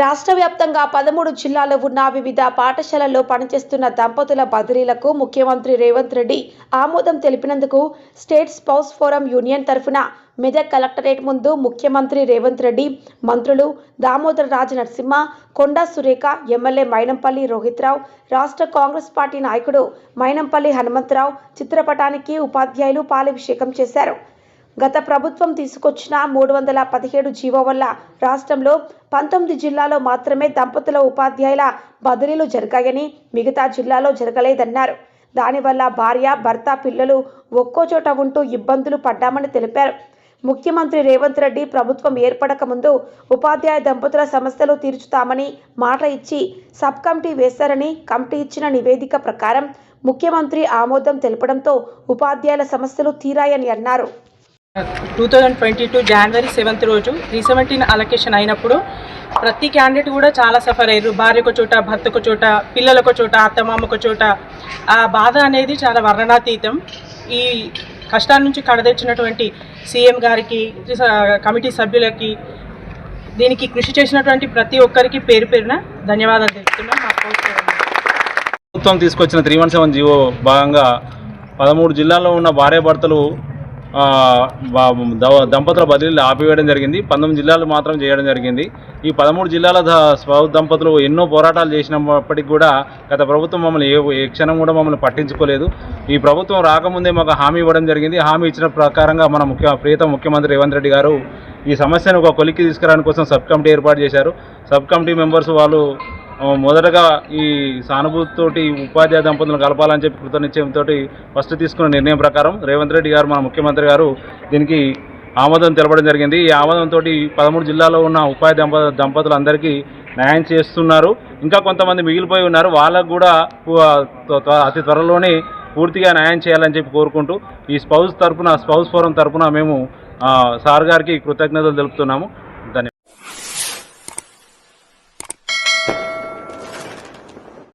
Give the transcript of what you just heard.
రాష్ట్ర వ్యాప్తంగా పదమూడు జిల్లాల్లో ఉన్న వివిధ పాఠశాలల్లో పనిచేస్తున్న దంపతుల బదిలీలకు ముఖ్యమంత్రి రేవంత్ రెడ్డి ఆమోదం తెలిపినందుకు స్టేట్ స్పౌస్ ఫోరం యూనియన్ తరఫున మెదక్ కలెక్టరేట్ ముందు ముఖ్యమంత్రి రేవంత్ రెడ్డి మంత్రులు దామోదర్ రాజ నరసింహ కొండా సురేఖ ఎమ్మెల్యే మైనంపల్లి రోహిత్రావు రాష్ట్ర కాంగ్రెస్ పార్టీ నాయకుడు మైనంపల్లి హనుమంతరావు చిత్రపటానికి ఉపాధ్యాయులు పాలాభిషేకం చేశారు. గత ప్రభుత్వం తీసుకొచ్చిన మూడు వందల పదిహేడు జీవో వల్ల రాష్ట్రంలో పంతొమ్మిది జిల్లాలో మాత్రమే దంపతుల ఉపాధ్యాయుల బదిలీలు జరిగాయని మిగతా జిల్లాలో జరగలేదన్నారు. దానివల్ల భార్య భర్త పిల్లలు ఒక్కో చోట ఉంటూ ఇబ్బందులు పడ్డామని తెలిపారు. ముఖ్యమంత్రి రేవంత్ రెడ్డి ప్రభుత్వం ఏర్పడక ముందు ఉపాధ్యాయ దంపతుల సమస్యలు తీర్చుతామని మాట ఇచ్చి సబ్ కమిటీ వేశారని కమిటీ ఇచ్చిన నివేదిక ప్రకారం ముఖ్యమంత్రి ఆమోదం తెలపడంతో ఉపాధ్యాయుల సమస్యలు తీరాయని అన్నారు. Two thousand twenty two January seventh రోజు త్రీ సెవెంటీన్ అలొకేషన్ అయినప్పుడు ప్రతి క్యాండిడేట్ కూడా చాలా సఫర్ అయ్యారు. భార్య ఒక చోట భర్త ఒక చోట పిల్లలకు చోట అత్తమామకు చోట. ఆ బాధ అనేది చాలా వర్ణనాతీతం. ఈ కష్టాల నుంచి కడదెచ్చినటువంటి సీఎం గారికి కమిటీ సభ్యులకి దీనికి కృషి చేసినటువంటి ప్రతి ఒక్కరికి పేరు పేరున ధన్యవాదాలు తెలుపుతున్నాం. మా ప్రభుత్వం తీసుకొచ్చిన త్రీ వన్ సెవెన్ జీవో భాగంగా పదమూడు జిల్లాల్లో ఉన్న భార్యాభర్తలు భర్తలు దంపతుల బదిలీలు ఆపివేయడం జరిగింది. పంతొమ్మిది జిల్లాలు మాత్రం చేయడం జరిగింది. ఈ పదమూడు జిల్లాల దంపతులు ఎన్నో పోరాటాలు చేసినప్పటికీ కూడా గత ప్రభుత్వం మమ్మల్ని ఏ క్షణం కూడా మమ్మల్ని పట్టించుకోలేదు. ఈ ప్రభుత్వం రాకముందే మాకు హామీ ఇవ్వడం జరిగింది. హామీ ఇచ్చిన ప్రకారంగా మన ముఖ్య ప్రియత ముఖ్యమంత్రి రేవంత్ రెడ్డి గారు ఈ సమస్యను ఒక కొలిక్కి తీసుకురాని కోసం సబ్ కమిటీ ఏర్పాటు చేశారు. సబ్ కమిటీ మెంబర్స్ వాళ్ళు మొదటగా ఈ సానుభూతితోటి ఉపాధ్యాయ దంపతులను కలపాలని చెప్పి కృతనిశ్చయంతో ఫస్ట్ తీసుకున్న నిర్ణయం ప్రకారం రేవంత్ రెడ్డి గారు మన ముఖ్యమంత్రి గారు దీనికి ఆమోదం తెలపడం జరిగింది. ఈ ఆమోదంతో పదమూడు జిల్లాలో ఉన్న ఉపాధి దంప దంపతులందరికీ న్యాయం చేస్తున్నారు. ఇంకా కొంతమంది మిగిలిపోయి ఉన్నారు. వాళ్ళకు కూడా అతి త్వరలోనే పూర్తిగా న్యాయం చేయాలని చెప్పి కోరుకుంటూ ఈ స్పౌజ్ తరపున స్పౌస్ ఫోరం తరపున మేము సార్ గారికి కృతజ్ఞతలు తెలుపుతున్నాము.